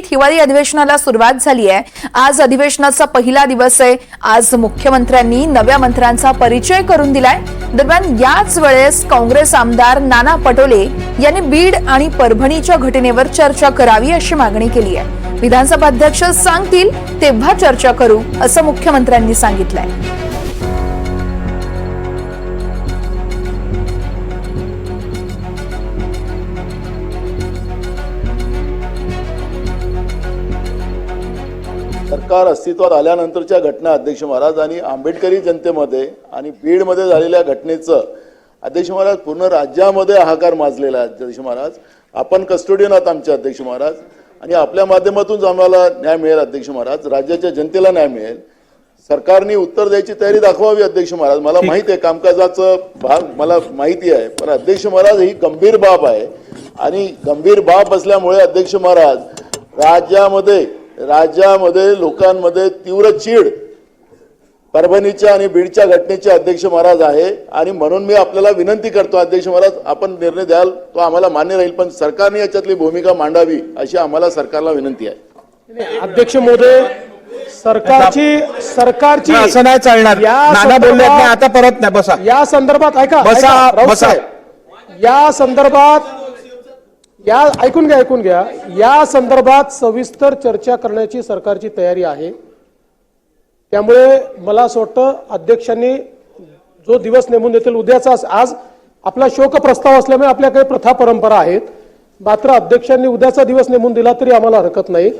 दिल्लीत हिवाळी अधिवेशनाला सुरुवात झाली आहे. आज अधिवेशनाचा पहिला दिवस आहे. आज मुख्यमंत्र्यांनी नव्या मंत्र्यांचा परिचय करून दिलाय. दरम्यान याच वेळेस काँग्रेस आमदार नाना पटोले यांनी बीड आणि परभणीच्या घटनेवर चर्चा करावी अशी मागणी केली आहे. विधानसभा अध्यक्ष सांगतील तेव्हा चर्चा करू असं मुख्यमंत्र्यांनी सांगितलंय. सरकार अस्तित्वात आल्यानंतरच्या घटना अध्यक्ष महाराज आणि आंबेडकरी जनतेमध्ये आणि बीडमध्ये झालेल्या घटनेचं अध्यक्ष महाराज पूर्ण राज्यामध्ये हाहाकार माजलेला आहे अध्यक्ष महाराज. आपण कस्टोडियन आहात आमचे अध्यक्ष महाराज. आणि आपल्या माध्यमातून आम्हाला न्याय मिळेल अध्यक्ष महाराज. राज्याच्या जनतेला न्याय मिळेल. सरकारने उत्तर द्यायची तयारी दाखवावी अध्यक्ष महाराज. मला माहीत आहे कामकाजाचं भाग मला माहिती आहे. पण अध्यक्ष महाराज ही गंभीर बाब आहे. आणि गंभीर बाब असल्यामुळे अध्यक्ष महाराज राज्यामध्ये राज्यामध्ये लोकांमध्ये तीव्र चीड परभणीच्या आणि बीडच्या घटनेचे अध्यक्ष महाराज आहे. आणि म्हणून मी आपल्याला विनंती करतो अध्यक्ष महाराज आपण निर्णय द्याल तो आम्हाला मान्य राहील पण सरकारने याच्यातली भूमिका मांडावी अशी आम्हाला सरकारला विनंती आहे. अध्यक्ष महोदय सरकारची सरकारची असं नाही चालणार. नाना बोलले संदर्भात- नाही आता परत नाही बसा. या संदर्भात ऐका बसा, बसा. या संदर्भात या ऐकून घ्या ऐकून घ्या. या संदर्भात सविस्तर चर्चा करण्याची सरकारची तयारी आहे. त्यामुळे मला असं वाटतं अध्यक्षांनी जो दिवस नेमून देतील उद्याचा आज आपला शोक प्रस्ताव असल्यामुळे आपल्या काही प्रथा परंपरा आहेत. मात्र अध्यक्षांनी उद्याचा दिवस नेमून दिला तरी आम्हाला हरकत नाही.